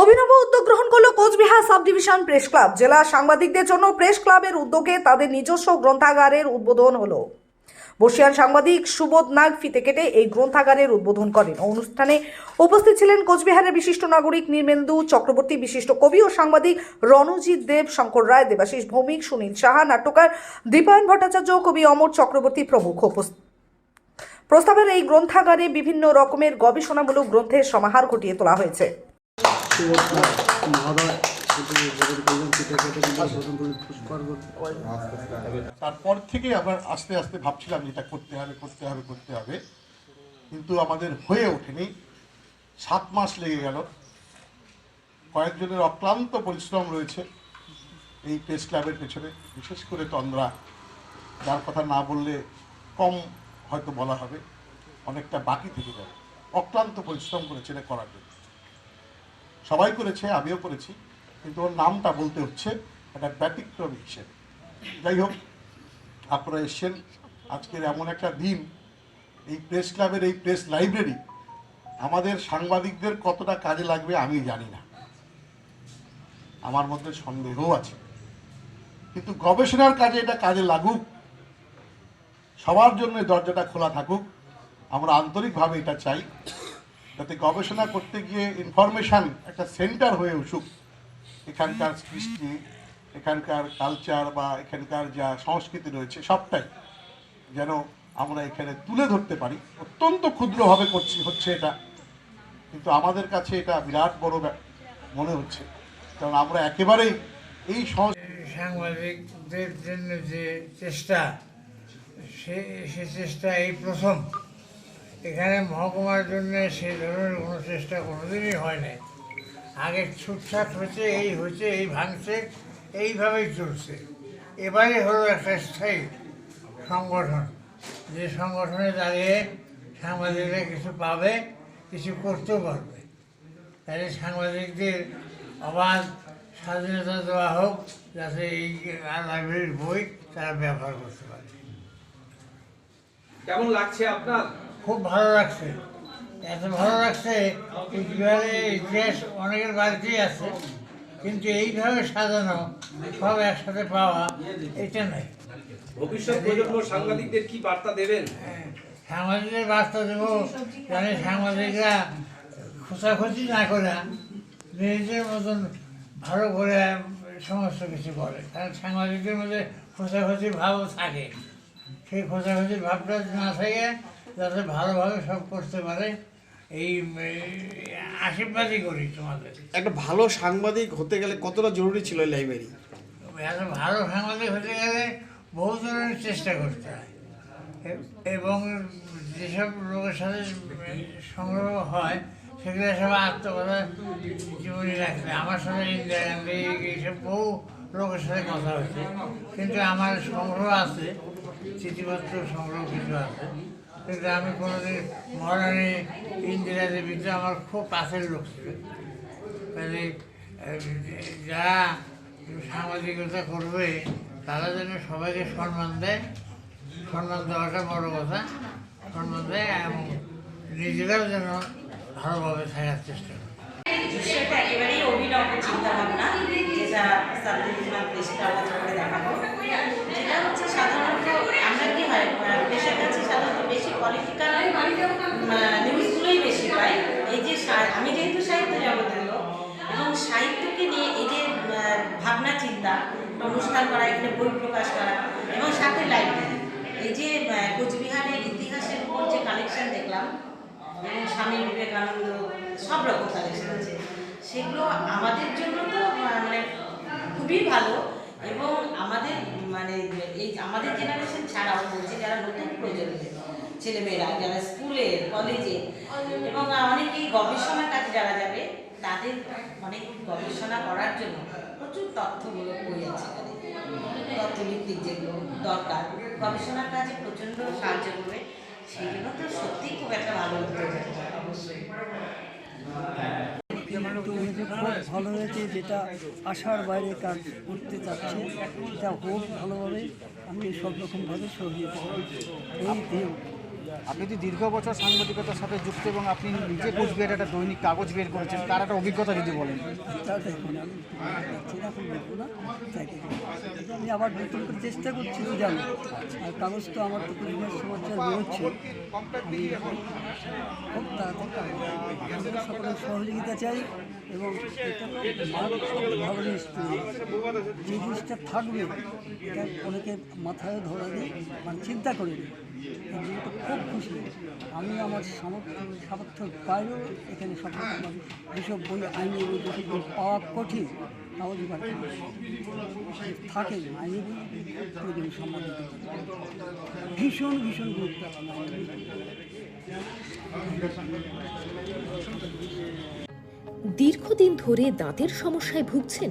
অভিনব উদ্যোগ গ্রহণ করল Cooch Behar sub division press club. জেলা সাংবাদিকদের জন্য প্রেস ক্লাবের উদ্যোগে তাদের নিজস্ব গ্রন্থাগারের উদ্বোধন হলো। বর্ষিয়ান সাংবাদিক সুবোধ নাগ ফিতে কেটে এই গ্রন্থাগারের উদ্বোধন করেন। অনুষ্ঠানে উপস্থিত ছিলেন কোচবিহারের বিশিষ্ট নাগরিক নির্মেন্দু চক্রবর্তী, বিশিষ্ট কবি ও সাংবাদিক রণজিৎ দেব, শঙ্কর রায়, দেবাশিস ভৌমিক, সুনীল সাহা, নাট্যকার দীপায়ন ভট্টাচার্য, কবি অমর চক্রবর্তী প্রমুখ উপস্থিত। প্রস্তাবের এই গ্রন্থাগারে বিভিন্ন রকমের গবেষণামূলক গ্রন্থের সমাহার ঘটিয়ে তোলা হয়েছে। তারপর থেকে আমরা আস্তে আস্তে ভাবছিলাম যেটা করতে হবে করতে হবে করতে হবে। কিন্তু আমাদের হয়ে ওঠেনি। সাত মাস লেগে গেল। কয়েকজনের অক্লান্ত পরিশ্রম রয়েছে এই প্রেস ক্লাবের পেছনে। বিশেষ করে তন্দ্রা। যার কথা না বললে কম হয়তো বলা হবে। অনেকটা বাকি থেকে যাবে। অক্লান্ত পরিশ্রম করেছে এটা করার জন্য। সবাই করেছে, আমিও করেছি, কিন্তু ওর নামটা বলতে হচ্ছে একটা ব্যতিক্রম হিসেবে। যাই হোক, আপনারা এসছেন। আজকের এমন একটা দিন, এই প্রেস ক্লাবের এই প্রেস লাইব্রেরি, আমাদের সাংবাদিকদের কতটা কাজে লাগবে আমি জানি না। আমার মধ্যে সন্দেহও আছে। কিন্তু গবেষণার কাজে এটা কাজে লাগুক, সবার জন্য দরজাটা খোলা থাকুক, আমরা আন্তরিকভাবে এটা চাই। যাতে গবেষণা করতে গিয়ে ইনফরমেশান একটা সেন্টার হয়ে উঠুক। এখানকার সৃষ্টি, এখানকার কালচার বা এখানকার যা সংস্কৃতি রয়েছে সবটাই যেন আমরা এখানে তুলে ধরতে পারি। অত্যন্ত ক্ষুদ্রভাবে করছি, হচ্ছে এটা। কিন্তু আমাদের কাছে এটা বিরাট বড় মনে হচ্ছে। কারণ আমরা একেবারেই এই সাংবাদিকদের জন্য যে চেষ্টা, সে সে চেষ্টা এই প্রথম। এখানে মহকুমার জন্য সেই ধরনের কোনো চেষ্টা কোনোদিনই হয় নাই। আগে ছুটছাট হচ্ছে, এই হচ্ছে, এই ভাঙছে, এইভাবেই চলছে। এবারে হলো একটা স্থায়ী সংগঠন। যে সংগঠনে দাঁড়িয়ে সাংবাদিকরা কিছু পাবে, কিছু করতেও পারবে। তাহলে সাংবাদিকদের অবাধ স্বাধীনতা দেওয়া হোক, যাতে এই লাইব্রেরির বই তারা ব্যবহার করতে পারে। কেমন লাগছে আপনার? খুব ভালো লাগছে। এত ভালো লাগছে কুচবিহারের ইতিহাস অনেকের বাড়িতেই আছে কিন্তু এইভাবে সাজানো সব একসাথে পাওয়া এটা নয় ভবিষ্যৎ প্রজন্ম সাংবাদিকদের কি বার্তা দেবেন? সাংবাদিকদের বার্তা দেবো জানি সাংবাদিকরা খোঁচাখুচি না করে নিজেদের মতন ভালো করে সমস্ত কিছু করে। কারণ সাংবাদিকদের মধ্যে খোঁচাখুচি ভাবও থাকে। সেই খোঁচাখুচি ভাবটা না থাকে যাতে ভালোভাবে সব করতে পারে এই আশীর্বাদই করি তোমাদের। একটা ভালো সাংবাদিক হতে গেলে কতটা জরুরি ছিল এই লাইব্রেরি এত ভালো সাংবাদিক হতে গেলে বহু ধরনের চেষ্টা করতে হয়। এবং যেসব লোকের সাথে সংগ্রহ হয় সেগুলো সব আত্মকথা জীবনী রাখবে আমার সাথে ইন্দিরা গান্ধী এইসব বহু লোকের সাথে কথা হচ্ছে কিন্তু আমার সংগ্রহ আছে চিঠিপত্র সংগ্রহ কিছু আছে। কিন্তু আমি কোনোদিন মহারানী ইন্দিরা দেবী তো আমার খুব কাছের লোক ছিল। কাজে যারা সামাজিকতা করবে, তারা যেন সবাইকে সম্মান দেয়, সম্মান দেওয়াটা বড় কথা, সম্মান দেয় এবং নিজেরাও যেন ভালোভাবে থাকার চেষ্টা করে। বিষয়টা একেবারেই অভিনব চিন্তা ভাবনা যেটা সাব ডিভিশনাল প্রেস ক্লাবের করে দেখাবো যেটা হচ্ছে সাধারণত আমরা কি হয় পেশার কাছে সাধারণত বেশি পলিটিক্যাল নিউজগুলোই বেশি পাই এই যে আমি যেহেতু সাহিত্য জগতের লোক, এবং সাহিত্যকে নিয়ে এই যে ভাবনা, চিন্তা, অনুষ্ঠান করা, এখানে বই প্রকাশ করা, এবং সাথে লাইব্রেরি এই যে কোচবিহারের ইতিহাসের উপর যে কালেকশন দেখলাম, এবং স্বামী বিবেকানন্দ, সব রকম কালেকশন আছে। সেগুলো আমাদের জন্য তো মানে খুবই ভালো, এবং আমাদের মানে এই আমাদের জেনারেশন ছাড়াও বলছি, যারা নতুন প্রজন্মের ছেলেমেয়েরা যারা স্কুলে, কলেজে এবং অনেকেই গবেষণার কাছে যারা যাবে, তাদের অনেক গবেষণা করার জন্য প্রচুর তথ্যগুলো বই আছে তথ্যভিত্তিক যেগুলো দরকার, গবেষণার কাজে প্রচণ্ড সাহায্য করবে, সেই জন্য তো সত্যিই খুব একটা ভালো উদ্যোগ অবশ্যই। ভালো হয়েছে, যেটা আশার বাইরে কাজ করতে চাচ্ছে এটা হোক ভালোভাবে, আমি সব রকমভাবে সহযোগিতা এই আপনি যদি দীর্ঘ বছর সাংবাদিকতার সাথে যুক্ত এবং আপনি নিজে কোচবিহারে একটা দৈনিক কাগজ বের করেছেন তার একটা অভিজ্ঞতা যদি বলেন। আমি আবার নতুন করে চেষ্টা করছি তো জানো আর কাগজ তো আমার তো পরিবেশ সমাচার বেরোচ্ছে খুব তাড়াতাড়ি সকলের সহযোগিতা চাই এবং ভালো জিনিস যে জিনিসটা থাকবে। এটা অনেকে মাথায় ধরা দিয়ে মানে চিন্তা করে। খুব খুশি আমি আমার সামর্থ্য সামর্থ্যের বাইরেও এখানে রকম যেসব বই আইনি পাওয়া কঠিন থাকে ভীষণ ভীষণ। দীর্ঘদিন ধরে দাঁতের সমস্যায় ভুগছেন